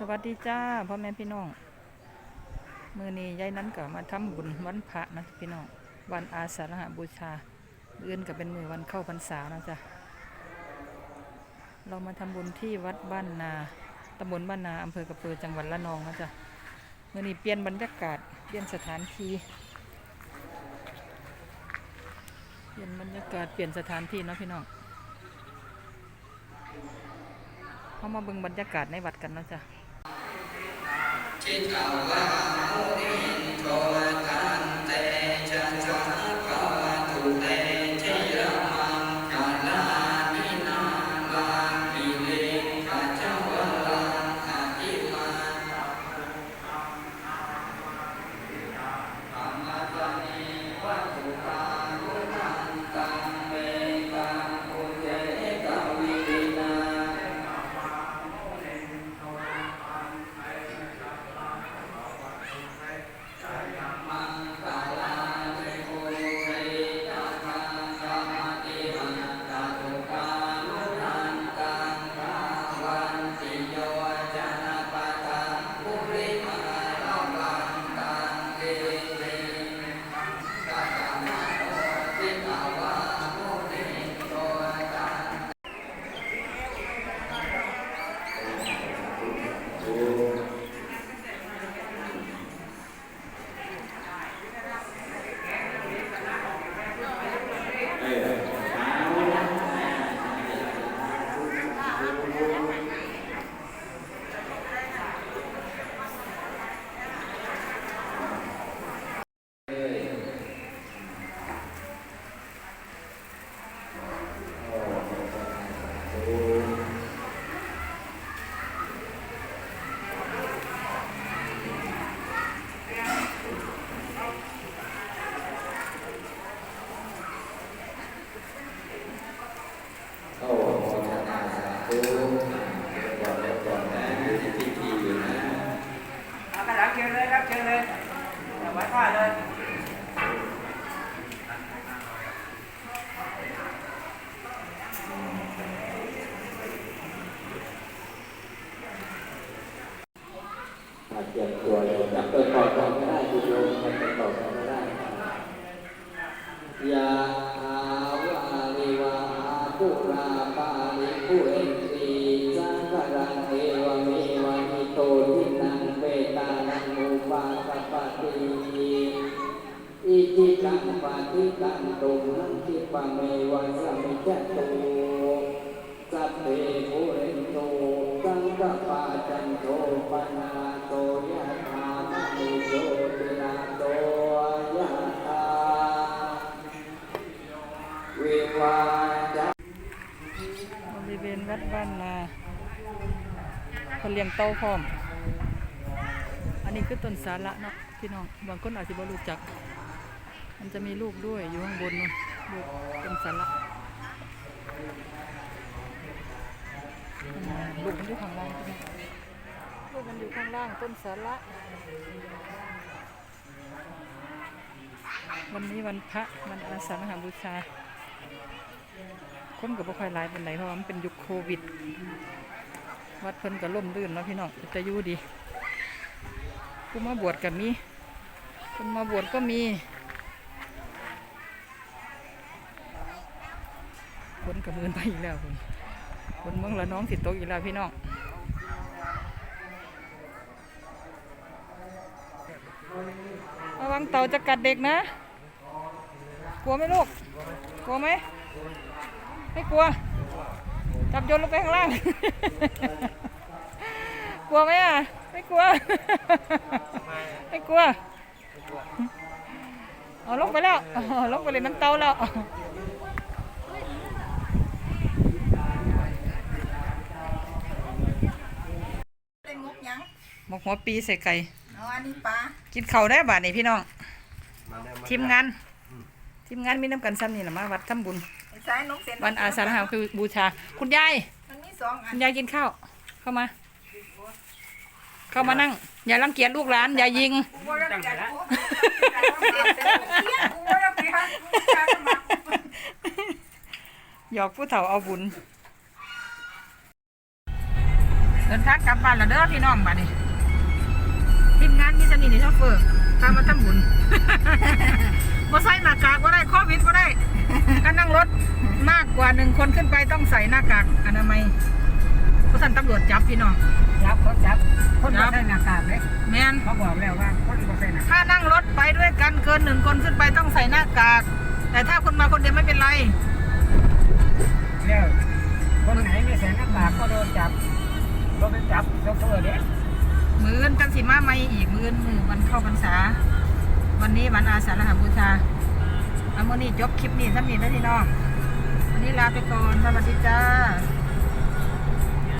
สวัสดีจ้าพ่อแม่พี่น้องมือนี้ยายนั้นก็มาทำบุญวันพระนะพี่น้องวันอาสาฬหบูชาเอื่นก็เป็นมือวันเข้าพรรษานะจ๊ะเรามาทำบุญที่วัดบ้านนาตำบลบ้านนาอำเภอกระเพือจังหวัดละนองนะจ๊ะมือนี้เปลี่ยนบรรยากาศเปลี่ยนสถานที่เปลี่ยนบรรยากาศเปลี่ยนสถานที่เนาะพี่น้องเข้ามาเบิ่งบรรยากาศในวัดกันนะจ๊ะ โอย่าเลยถ้าเตรียมตัวเลยจับตัวต่อไม่ได้คุณโยมมันไปต่อกันไม่ได้ยาอาวาลิวาปุราปาลิปุเรนตีสังกรังเอวเมวะนิโตทินังเวตานังอุปาคปติ อิจิตังปฏิตังตุมหังคิปะเมวะสัมมิจตุสัพเพปุเรนโตสังกปาจันโทปนาโตยะธามณิโยตินาโตยะธาวิวาจาบริเวณวัดบ้านนาเขาเลี้ยงเต้าพร้อม อันนี้คือต้นสาระเนาะพี่น้องบางคนอาจจะบ่รู้จัก มันจะมีลูกด้วยอยู่ข้างบนนู่นลูกต้นสาระลูกมันอยู่ข้างล่างใช่ไหมลูกมันอยู่ข้างล่างต้นสาระวันนี้วันพระวันอาสาฬหบูชา คนกับบ่ค่อยหลายเป็นไหนเพราะว่ามันเป็นยุคโควิด วัดเพิ่นก็ล่มลื่นเนาะพี่น้องแต่อยู่ดีผู้มาบวชก็มีคนมาบวชก็มี คนกับมือนไปอีกแล้วคนคนเมืองละน้องสิตกอีกแล้วพี่น้องระวังเต่าจะกัดเด็กนะ กลัวไหมลูก กลัวไหม ไม่กลัว จับโยนลงไปข้างล่าง กลัวไหมอะ ไม่กลัว ไม่กลัว เอาลงไปแล้ว ลงไปเลยน้ำเต้าแล้ว เป็นงบ ยังหมกหัวปีใส่ไก่เอาอันนี้ปลากินข้าวได้บาทนี่พี่น้องทีมงานทีมงานมีน้ำกันซ้ำนี่แหละมาวัดทำบุญไอ้สายนมเส้นวันอาสาฬหะคือบูชา คุณยายมันมีสองอัคุนณยายกินข้าวเข้ามา เข้ามานั่ง อย่ารังเกียจลูกหลาน อย่ายิง กูว่ารับเกียรติกูกูว่ารับเกียรติกูว่ารับเกียรติกูหยอกผู้เฒ่าเอาบุญส เดินทางกลับบ้านแล้วเด้อพี่น้องบัดนี้ทีมงานมีสนิทในโชเฟอร์ตามมาทำบุญบ่ใส่หน้ากากก็ได้โควิดก็ได้การนั่งรถมากกว่าหนึ่งคนขึ้นไปต้องใส่หน้ากากอนามัยเพราะท่านตำรวจจับพี่น้องจับเขาจับ คนจับ่บใส่หน้ากากเลยแมนเขาบอกแล้วว่าคนบ่ใส่หน้ากากถ้านั่งรถไปด้วยกันเกินหนึ่งคนขึ้นไปต้องใส่หน้ากาก แต่ถ้าคนมาคนเดียวไม่เป็นไรแล้วคนไหนไม่ใส่หน้ากากก็โดนจับ โดนไปจับโชเฟอร์เด้มืออนกันสิมาไม่อีกมืออนมือวันเข้าพรรษา วันนี้วันอาสาฬหบูชาเอามื่อนี้จบคลิปนี้ท่านนี้ท่านพี่น้องวันนี้ลาไปก่อนสวัสดีจ้า